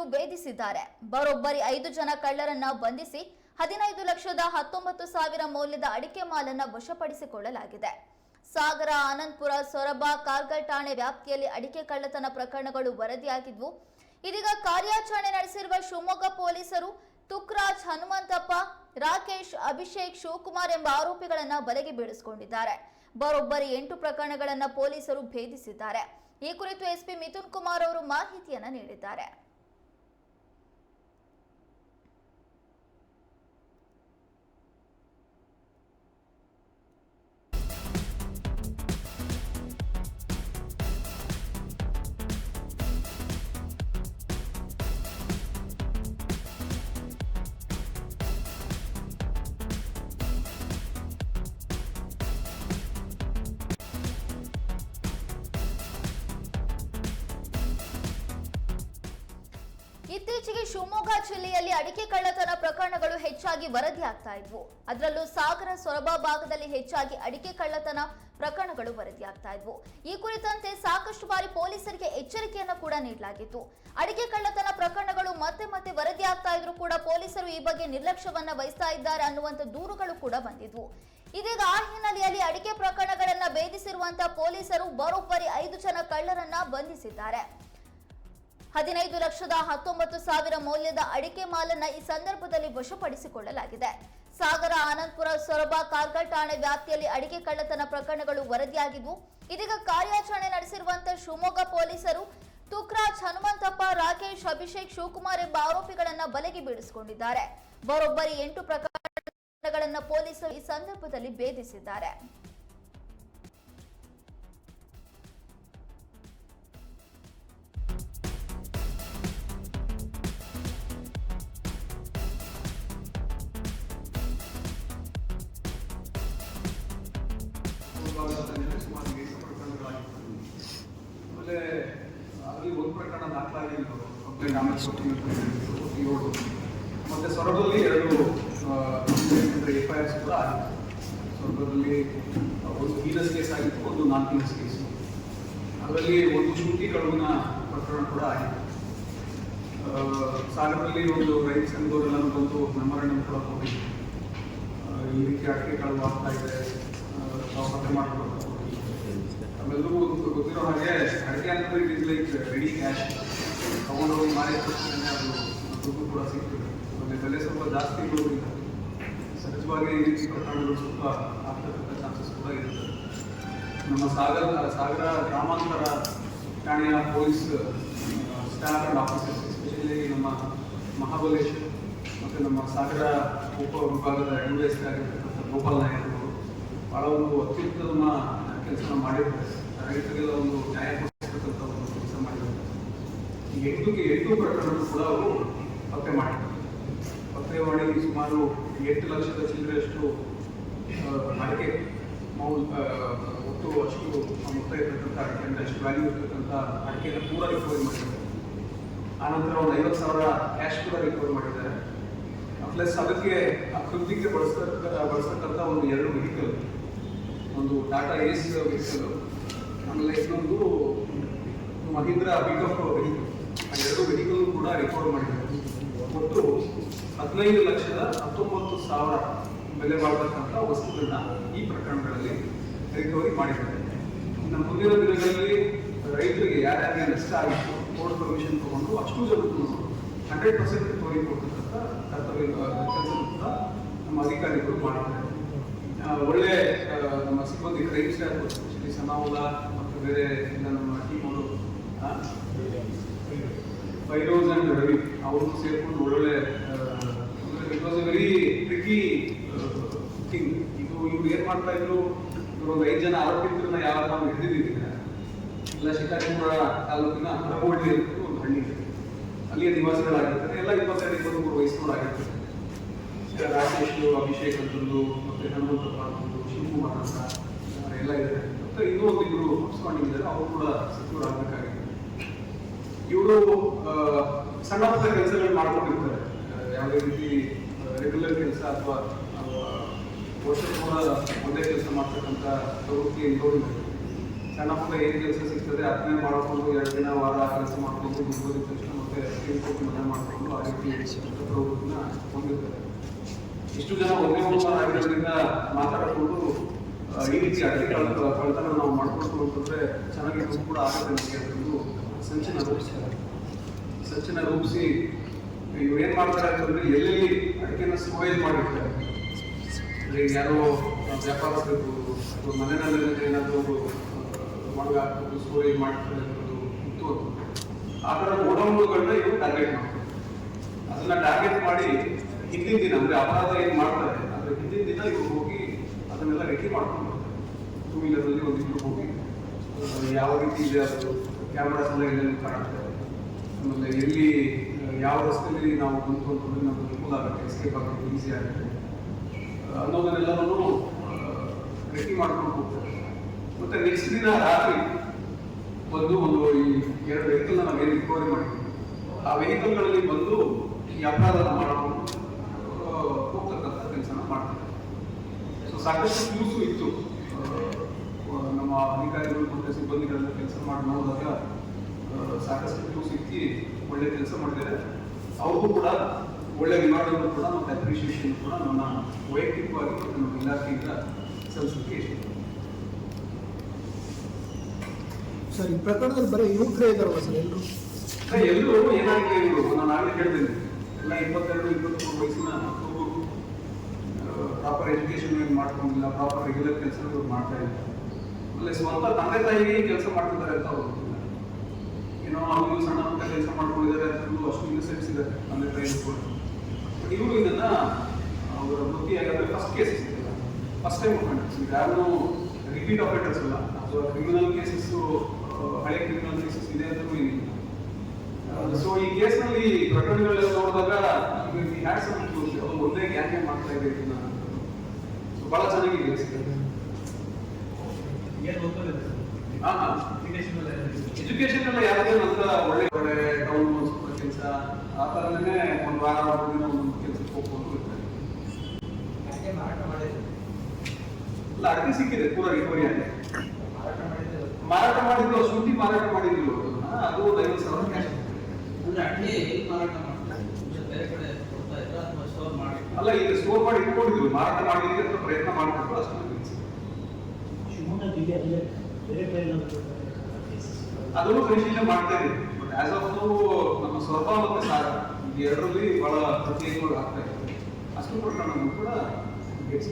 ಪೊಲೀಸರು ಭೇದಿಸಿದ್ದಾರೆ. ಬರೋಬ್ಬರಿ ಐದು ಜನ ಕಳ್ಳರನ್ನ ಬಂಧಿಸಿ ಹದಿನೈದು ಲಕ್ಷದ ಹತ್ತೊಂಬತ್ತು ಸಾವಿರ ಮೌಲ್ಯದ ಅಡಿಕೆ ಮಾಲನ್ನ ವಶಪಡಿಸಿಕೊಳ್ಳಲಾಗಿದೆ. ಸಾಗರ, ಆನಂದ್ಪುರ, ಸೊರಬ, ಕಾರ್ಗಲ್ ಠಾಣೆ ವ್ಯಾಪ್ತಿಯಲ್ಲಿ ಅಡಿಕೆ ಕಳ್ಳತನ ಪ್ರಕರಣಗಳು ವರದಿಯಾಗಿದ್ವು. ಇದೀಗ ಕಾರ್ಯಾಚರಣೆ ನಡೆಸಿರುವ ಶಿವಮೊಗ್ಗ ಪೊಲೀಸರು ತುಕ್ರಾಜ್ ಹನುಮಂತಪ್ಪ, ರಾಕೇಶ್, ಅಭಿಷೇಕ್, ಶಿವಕುಮಾರ್ ಎಂಬ ಆರೋಪಿಗಳನ್ನ ಬಲೆಗೆ ಬೀಳಿಸಿಕೊಂಡಿದ್ದಾರೆ. ಬರೋಬ್ಬರಿ ಎಂಟು ಪ್ರಕರಣಗಳನ್ನ ಪೊಲೀಸರು ಭೇದಿಸಿದ್ದಾರೆ. ಈ ಕುರಿತು ಎಸ್ಪಿ ಮಿಥುನ್ ಕುಮಾರ್ ಅವರು ಮಾಹಿತಿಯನ್ನ ನೀಡಿದ್ದಾರೆ. ಇತ್ತೀಚೆಗೆ ಶಿವಮೊಗ್ಗ ಜಿಲ್ಲೆಯಲ್ಲಿ ಅಡಿಕೆ ಕಳ್ಳತನ ಪ್ರಕರಣಗಳು ಹೆಚ್ಚಾಗಿ ವರದಿಯಾಗ್ತಾ ಇದ್ವು. ಅದರಲ್ಲೂ ಸಾಗರ ಸೊರಬ ಭಾಗದಲ್ಲಿ ಹೆಚ್ಚಾಗಿ ಅಡಿಕೆ ಕಳ್ಳತನ ಪ್ರಕರಣಗಳು ವರದಿಯಾಗ್ತಾ ಇದ್ವು. ಈ ಕುರಿತಂತೆ ಸಾಕಷ್ಟು ಬಾರಿ ಪೊಲೀಸರಿಗೆ ಎಚ್ಚರಿಕೆಯನ್ನು ಕೂಡ ನೀಡಲಾಗಿತ್ತು. ಅಡಿಕೆ ಕಳ್ಳತನ ಪ್ರಕರಣಗಳು ಮತ್ತೆ ಮತ್ತೆ ವರದಿಯಾಗ್ತಾ ಇದ್ರು ಕೂಡ ಪೊಲೀಸರು ಈ ಬಗ್ಗೆ ನಿರ್ಲಕ್ಷ್ಯವನ್ನ ವಹಿಸ್ತಾ ಇದ್ದಾರೆ ಅನ್ನುವಂಥ ದೂರುಗಳು ಕೂಡ ಬಂದಿದ್ವು. ಇದೀಗ ಆ ಹಿನ್ನೆಲೆಯಲ್ಲಿ ಅಡಿಕೆ ಪ್ರಕರಣಗಳನ್ನ ಭೇದಿಸಿರುವಂತಹ ಪೊಲೀಸರು ಬರೋಬ್ಬರಿ ಐದು ಜನ ಕಳ್ಳರನ್ನ ಬಂಧಿಸಿದ್ದಾರೆ. ಹದಿನೈದು ಲಕ್ಷದ ಹತ್ತೊಂಬತ್ತು ಸಾವಿರ ಮೌಲ್ಯದ ಅಡಿಕೆ ಮಾಲನ್ನ ಈ ಸಂದರ್ಭದಲ್ಲಿ ವಶಪಡಿಸಿಕೊಳ್ಳಲಾಗಿದೆ. ಸಾಗರ ಆನಂದ್ಪುರ ಸೊರಬ ಕಾರ್ಗಲ್ ಠಾಣೆ ವ್ಯಾಪ್ತಿಯಲ್ಲಿ ಅಡಿಕೆ ಕಳ್ಳತನ ಪ್ರಕರಣಗಳು ವರದಿಯಾಗಿದ್ವು ಇದೀಗ ಕಾರ್ಯಾಚರಣೆ ನಡೆಸಿರುವಂತಹ ಶಿವಮೊಗ್ಗ ಪೊಲೀಸರು ತುಕ್ರಾಜ್ ಹನುಮಂತಪ್ಪ, ರಾಕೇಶ್, ಅಭಿಷೇಕ್, ಶಿವಕುಮಾರ್ ಎಂಬ ಆರೋಪಿಗಳನ್ನ ಬಲೆಗೆ ಬೀಳಿಸಿಕೊಂಡಿದ್ದಾರೆ. ಬರೋಬ್ಬರಿ ಎಂಟು ಪ್ರಕರಣಗಳನ್ನ ಪೊಲೀಸರು ಈ ಸಂದರ್ಭದಲ್ಲಿ ಭೇದಿಸಿದ್ದಾರೆ. ಭಾಗದಲ್ಲಿ ಸುಮಾರು ಆಮೇಲೆ ಅಲ್ಲಿ ಒಂದು ಪ್ರಕರಣ ದಾಖಲಾಗಿದ್ದು ಕಂಪ್ಲೇಂಟ್ ಆಮೇಲೆ ಏಳು ಮತ್ತೆ ಎರಡು ಎಫ್ ಐ ಆರ್ಸ್ ಕೂಡ ಆಗಿತ್ತು ಸೊರಬದಲ್ಲಿ ಒಂದು ಹೀನಸ್ ಕೇಸ್ ಆಗಿತ್ತು, ಒಂದು ನಾನ್ ಹೀನಸ್ ಕೇಸ್. ಅದರಲ್ಲಿ ಒಂದು ಶೂಟಿ ಕಳುವಿನ ಪ್ರಕರಣ ಕೂಡ ಆಗಿತ್ತು ಸಾಗರದಲ್ಲಿ ಒಂದು ರೈತ ಸಂಘದವರೆಲ್ಲ ಬಂದು ಕೂಡ ಹೋಗಿತ್ತು ಈ ರೀತಿ ಅಡಿಕೆ ಕಳುವು ಆಗ್ತಾ ಇದೆ. ನಾವು ಪತ್ತೆ ಮಾಡಬೇಕು ಆಮೇಲೆಲ್ಲೂ ಒಂದು ಗೊತ್ತಿರೋ ಹಾಗೆ ಅಡಿಕೆ ಅಂತ it is like ready cash ತಗೊಂಡು ಹೋಗಿ ಮಾರಿ ತಕ್ಷಣ ಅದು ದುಡ್ಡು ಕೂಡ ಸಿಗ್ತದೆ ಆಮೇಲೆ ಬೆಲೆ ಸ್ವಲ್ಪ ಜಾಸ್ತಿ ಬೀಳೋದ್ರಿಂದ ಸಹಜವಾಗಿ ಈ ರೀತಿ ಪ್ರಕರಣಗಳು ಸ್ವಲ್ಪ ಆಗ್ತಕ್ಕಂಥ ಚಾನ್ಸಸ್ ಕೂಡ ಇರುತ್ತೆ ನಮ್ಮ ಸಾಗರ ಸಾಗರ ಗ್ರಾಮಾಂತರ ಠಾಣೆಯ police staff and officers especially ನಮ್ಮ ಮಹಾಬಲೇಶ್ ಮತ್ತು ನಮ್ಮ ಸಾಗರ ಉಪ ವಿಭಾಗದ ಡಿ ಎಸ್ ಆಗಿರ್ತಕ್ಕಂಥ ಗೋಪಾಲ್ ನಾಯಕ್ ಅವರು ಭಾಳ ಒಂದು ಅತ್ಯುತ್ತಮ ಕೆಲಸ ಮಾಡಿರ್ತಾರೆ ರೈತರಿಗೆಲ್ಲ ಒಂದು ನ್ಯಾಯ ಕೊಡಿಸ್ತಕ್ಕಂಥ ಒಂದು ಕೆಲಸ ಮಾಡಿರ್ತಾರೆ ಈ ಎಂಟು ಎಂಟು ಪ್ರಕರಣಗಳು ಕೂಡ ಅವರು ಪತ್ತೆ ಮಾಡಿದ್ದಾರೆ. ಪತ್ತೆ ಮಾಡಿ ಸುಮಾರು ಎಂಟು ಲಕ್ಷದ ಚಿಲ್ಲರೆಯಷ್ಟು ಅಡಿಕೆ ಮೌಲ್ ಒಟ್ಟು ಅಷ್ಟು ಮೊತ್ತ ಇರ್ತಕ್ಕಂಥ ಅಡಿಕೆ ಅಂದರೆ ಅಷ್ಟು ವ್ಯಾಲ್ಯೂ ಇರತಕ್ಕಂಥ ಅಡಿಕೆನ ಪೂರ ರಿಕವರಿ ಮಾಡಿದ್ದಾರೆ. ಆನಂತರ ಒಂದು ಐವತ್ತು ಸಾವಿರ ಕ್ಯಾಶ್ ಕೂಡ ರಿಕವರಿ ಮಾಡಿದ್ದಾರೆ. ಪ್ಲಸ್ ಅದಕ್ಕೆ ಕೃತಿಗೆ ಬಳಸ್ತಕ್ಕ ಬಳಸ್ತಕ್ಕಂಥ ಒಂದು ಎರಡು ವೆಹಿಕಲ್ ಒಂದು ಟಾಟಾ ಏಸ್ ವೆಹಿಕಲ್ ಆಮೇಲೆ ಇನ್ನೊಂದು ಮಹೀಂದ್ರ ಪಿಕಪ್ ವೆಹಿಕಲ್ ಎರಡು ವೆಹಿಕಲ್ ಕೂಡ ರಿಪೋರ್ಟ್ ಮಾಡಿದ್ದಾರೆ. ಒಟ್ಟು ಹದಿನೈದು ಲಕ್ಷದ ಹತ್ತೊಂಬತ್ತು ಸಾವಿರ ಬೆಲೆ ಮಾಡತಕ್ಕಂಥ ವಸ್ತುಗಳನ್ನ ಈ ಪ್ರಕರಣಗಳಲ್ಲಿ ರಿಕವರಿ ಮಾಡಿದ್ದಾರೆ. ಇನ್ನು ಮುಂದಿನ ದಿನಗಳಲ್ಲಿ ರೈತರಿಗೆ ಯಾರ್ಯಾರಿಗೆ ನಷ್ಟ ಆಗಿತ್ತು ಕೋರ್ಟ್ ಪರ್ಮಿಷನ್ ತಗೊಂಡು ಅಷ್ಟು ಜನಕ್ಕೂ ಹಂಡ್ರೆಡ್ ಪರ್ಸೆಂಟ್ ರಿಕವರಿ ಕೊಡ್ತಕ್ಕಂಥ ಕರ್ತವ್ಯ ಕೆಲಸ ನಮ್ಮ ಅಧಿಕಾರಿಗಳು ಆ, ನಮ್ಮ ಸಿಬ್ಬಂದಿ ಕ್ರೈಮ್ ಸ್ಟಾಫ್ ಮತ್ತು ಬೇರೆ ಎಲ್ಲ ನಮ್ಮ ಟೀಮ್ ಅವರು ಫೈರೋಸ್ ಅಂಡ್ ರವಿ ಅವರು ಸೇರ್ಕೊಂಡು ಒಳ್ಳೊಳ್ಳೆ it was a very tricky thing ಇದು ಇವ್ರು ಏನ್ ಮಾಡ್ತಾ ಇದ್ರು ಒಂದು ಐದು ಜನ ಆರೋಪಿತರನ್ನ ಯಾವ ನಾವು ಹಿಡಿದಿದ್ದೀವಿ ಇಲ್ಲ ಶಿಕಾರಿಪುರ ತಾಲೂಕಿನ ಹರಗೋಳ್ಳಿ ಅಂತ ಒಂದು ಹಳ್ಳಿ ಅಲ್ಲಿಯ ನಿವಾಸಿಗಳಾಗಿರ್ತಾರೆ ಎಲ್ಲ ಇಪ್ಪತ್ತೆರಡು ಇಪ್ಪತ್ತ್ಮೂರು ವಯಸ್ಸಿನವರಾಗಿರ್ತಾರೆ ರಾಕೇಶ್ ಅಭಿಷೇಕ್ ಅಂತಂದು ಮತ್ತೆ ಹನುಮಂತಪ್ಪ ಅಂತಂದು ಶಿವಕುಮಾರ್ ಅಂತ ಆ, ಎಲ್ಲ ಇದ್ದಾರೆ ಮತ್ತೆ ಇನ್ನೂ ಒಂದು ಇವರು ಹಬ್ಸ್ಕೊಂಡಿದ್ದಾರೆ ಅವರು ಕೂಡ ಸಚಿವರು ಆಗಬೇಕಾಗಿದೆ. ಇವರು ಸಣ್ಣ ಪುಟ್ಟ ಕೆಲಸಗಳು ಮಾಡ್ಕೊಂಡಿರ್ತಾರೆ. ಯಾವುದೇ ರೀತಿ ರೆಗ್ಯುಲರ್ ಕೆಲಸ ಅಥವಾ ವರ್ಷ ಕೂಡ ಒಂದೇ ಕೆಲಸ ಮಾಡ್ತಕ್ಕಂಥ ಪ್ರವೃತ್ತಿ ಇರೋದಿಲ್ಲ ಸಣ್ಣ ಪುಟ್ಟ ಏನು ಕೆಲಸ ಸಿಗ್ತದೆ ಅದನ್ನೇ ಮಾಡ್ಕೊಂಡು ಎರಡು ದಿನ ವಾರ ಕೆಲಸ ಮಾಡ್ಕೊಂಡು ದುಡ್ಡು ತಕ್ಷಣ ಮತ್ತೆ ಕೋಟಿ ಮನೆ ಮಾಡಿಕೊಂಡು ಆ ರೀತಿ ಪ್ರವೃತ್ತಿನ ಹೊಂದಿರ್ತಾರೆ. ಇಷ್ಟು ಜನ ಒಂದೇ ಒಂದು ಆಗಿರೋದ್ರಿಂದ ಮಾತಾಡಿಕೊಂಡು ಈ ರೀತಿ ಕಳ್ತ ಕಳ್ತನ ನಾವು ಮಾಡ್ಕೊಂಡು ಅಂತಂದ್ರೆ ಚೆನ್ನಾಗಿ ಕೂಡ ಆಗುತ್ತೆ ಅದೊಂದು ಸಂಚನ ರೂಪಿಸ್ತಾರೆ ಸಂಚನ ರೂಪಿಸಿ ಇವ್ರು ಏನ್ ಮಾಡ್ತಾರೆ ಅಂತಂದ್ರೆ ಎಲ್ಲೆಲ್ಲಿ ಅಡಿಕೆನ ಸ್ಪೋಯಲ್ ಮಾಡಿರ್ತಾರೆ. ಈಗ ಯಾರೋ ವ್ಯಾಪಾರಸ್ಥರು ಇರ್ಬೋದು ಅಥವಾ ಮನೆಯಲ್ಲಿ ಏನಾದರೂ ಒಣಗಾಕ್ಬಿಟ್ಟು ಸ್ಟೋರೇಜ್ ಮಾಡ್ತಾರೆ ಅನ್ನೋದು ಇತ್ತು ಅಂತಂದ್ರೆ ಆ ಥರ ಒಡಂಬುಗಳನ್ನ ಇವರು ಟಾರ್ಗೆಟ್ ಮಾಡ್ತಾರೆ. ಅದನ್ನ ಟಾರ್ಗೆಟ್ ಮಾಡಿ ಹಿಂದಿನ ದಿನ, ಅಂದ್ರೆ ಅಪರಾಧ ಏನು ಮಾಡ್ತಾರೆ ಅದ್ರ ಹಿಂದಿನ ದಿನ ಇವ್ರು ಅದನ್ನೆಲ್ಲ ರೆಡಿ ಮಾಡ್ಕೊಂಡು ಟೂ ವೀಲರಲ್ಲಿ ಒಂದಿಬ್ಬರು ಹೋಗಿ ಯಾವ ರೀತಿ ಇದೆ ಅದು ಕ್ಯಾಮ್ರಾಸ್ ಎಲ್ಲ ಎಲ್ಲೆಲ್ಲಿ ಕಾಣುತ್ತೆ ಆಮೇಲೆ ಎಲ್ಲಿ ಯಾವ ರಸ್ತೆಯಲ್ಲಿ ನಾವು ಬಂತು ಅಂತಂದ್ರೆ ಅನುಕೂಲ ಆಗುತ್ತೆ ಎಸ್ಕೇಪ್ ಆಗೋದು ಈಸಿ ಆಗುತ್ತೆ. ಅನ್ನೋದನ್ನೆಲ್ಲವನ್ನು ರೆಡಿ ಮಾಡ್ಕೊಂಡು ಹೋಗ್ತಾರೆ ಮತ್ತು ನೆಕ್ಸ್ಟ್ ದಿನ ರಾತ್ರಿ ಬಂದು ಒಂದು ಈ ಎರಡು ವೆಹಿಕಲ್ನ ನಾವು ಏನು ರಿಕವರಿ ಮಾಡಿದ್ವಿ. ಆ ವೆಹಿಕಲ್ಗಳಲ್ಲಿ ಬಂದು ಈ ಅಪರಾಧನ ಮಾಡಿಕೊಂಡು ಹೋಗ್ತಕ್ಕಂಥ ಕೆಲಸನ ಮಾಡ್ತಾರೆ ಸೊ ಸಾಕಷ್ಟು ಕ್ಲೂಸು ಇತ್ತು. ನಮ್ಮ ಅಧಿಕಾರಿಗಳು ಮತ್ತು ಸಿಬ್ಬಂದಿಗಳೆಲ್ಲ ಕೆಲಸ ಮಾಡಿ ನೋಡಿದಾಗ ಸಾಕಷ್ಟು ಕ್ಲೂಸ್ ಇಕ್ಕಿ ಒಳ್ಳೆ ಕೆಲಸ ಮಾಡಿದ್ದಾರೆ ಅವ್ರಿಗೂ ಕೂಡ ಒಳ್ಳೆ ವಿಮಾನಗಳು ಕೂಡ ಮತ್ತು ಅಪ್ರಿಷಿಯೇಷನ್ ಕೂಡ ನನ್ನ ವೈಯಕ್ತಿಕವಾಗಿ ನಮ್ಮ ಇಲಾಖೆಯಿಂದ ಸಲ್ಲಿಸಲಿಕ್ಕೆ ಇಷ್ಟ. ಸರ್ ಈ ಪ್ರಕರಣದಲ್ಲಿ ಬರೀ ಯುವಕರೇ ಇದ್ದಾರಲ್ಲ ಸರ್ ಎಲ್ಲರೂ ಏನಾಗಿ ಎಲ್ಲರೂ ಏನಾಗಿದೆ ಇವರು ನಾನು ಆಗಲೇ ಹೇಳಿದ್ದೇನೆ ಎಲ್ಲ ಇಪ್ಪತ್ತೆರಡು ಇಪ್ಪತ್ತ್ಮೂರು ವಯಸ್ಸಿನ ಪ್ರಾಪರ್ ಎಜುಕೇಶನ್ ಏನು ಮಾಡ್ಕೊಂಡಿಲ್ಲ ಪ್ರಾಪರ್ ರೆಗ್ಯುಲರ್ ಕೆಲಸ ಮಾಡ್ತಾ ಇಲ್ಲ ಆಮೇಲೆ ಸ್ವಂತ ತಂದೆ ತಾಯಿಗೆ ಕೆಲಸ ಮಾಡ್ತಿದ್ದಾರೆ ಅಂತ ಅವರು. ಏನೋ ಅವರು ಸಣ್ಣ ಪುಟ್ಟ ಕೆಲಸ ಮಾಡ್ಕೊಂಡಿದ್ದಾರೆ ಅಂತಂದು ಅಷ್ಟು ಇನ್ನಸೆನ್ಸ್ ಇದೆ ತಂದೆ ತಾಯಿ ಕೂಡ. ಬಟ್ ಇವರು ಇದನ್ನ, ಅವರ ಬಗ್ಗೆ ಆಗಿದ್ರೆ ಫಸ್ಟ್ ಕೇಸ್ ಇದೆ. ಫಸ್ಟ್ ಟೈಮ್ ಅಫೆಂಡರ್ಸ್ ಯಾರು ರಿಪೀಟ್ ಆಪರೇಟರ್ಸ್ ಅಲ್ಲ, ಅಥವಾ ಕ್ರಿಮಿನಲ್ ಕೇಸಸ್ ಹಳೆ ಕ್ರಿಮಿನಲ್ ಕೇಸಸ್ ಇದೆ ಅಂತಲೂ ಏನಿಲ್ಲ. ಸೊ ಈ ಕೇಸ್ನಲ್ಲಿ ಪ್ರಕರಣಗಳೆಲ್ಲ ನೋಡಿದಾಗ ಒಂದೇ ಯಾಕೆ ಮಾಡ್ತಾ ಇದೆ ಸೊ ಬಹಳ ಚೆನ್ನಾಗಿ ಎಜುಕೇಶನ್ ಎಲ್ಲ ಯಾವುದೇ ಅಂತ ಒಳ್ಳೆ ಒಳ್ಳೆ ಟೌನ್ ಕೆಲಸ ಆ ಥರನೇ ಒಂದು ವಾರ ಒಂದು ದಿನ ಒಂದು ಕೆಲಸಕ್ಕೆ ಹೋಗ್ಕೊಂಡು ಇರ್ತಾರೆ ಇಲ್ಲ ಅಡಿಕೆ ಸಿಕ್ಕಿದೆ ಪೂರ ರಿಕವರಿ ಆಗಿದೆ ಮಾರಾಟ ಮಾಡಿದ್ರು ಶುಂಠಿ ಮಾರಾಟ ಮಾಡಿದ್ರು. ಅದು ಒಂದು ಐವತ್ತು ಸಾವಿರ ಕ್ಯಾಶ್ ಅಂದ್ರೆ ಅಡಿಕೆ ಮಾರಾಟ ಮಾಡ್ತಾರೆ ಅಂದ್ರೆ ಬೇರೆ ಕಡೆ ಕೊಡ್ತಾ ಇದ್ರ ಅಥವಾ ಸ್ಟೋರ್ ಮಾಡಿ ಅಲ್ಲ, ಈಗ ಸ್ಟೋರ್ ಮಾಡಿ ಇಟ್ಕೊಂಡಿದ್ರು. ಮಾರಾಟ ಮಾಡಲಿಕ್ಕೆ ಅಂತ ಪ್ರಯತ್ನ ಮಾಡ್ತಿದ್ರು ಅಷ್ಟು ಅದನ್ನು ಪರಿಶೀಲನೆ ಮಾಡ್ತಾ ಇದ್ದೀವಿ ಬಟ್ ಆಸ್ ಆಫ್ ನಮ್ಮ ಸ್ವರ್ಪ ಮತ್ತೆ ಸಾರ ಎರಡರಲ್ಲಿ ಬಹಳ ಪ್ರತಿಯೊಂದು ಆಗ್ತಾ ಇದೆ. ಅಷ್ಟು ಪ್ರಕರಣವನ್ನು ಕೂಡ ಗೇಟ್ಸ್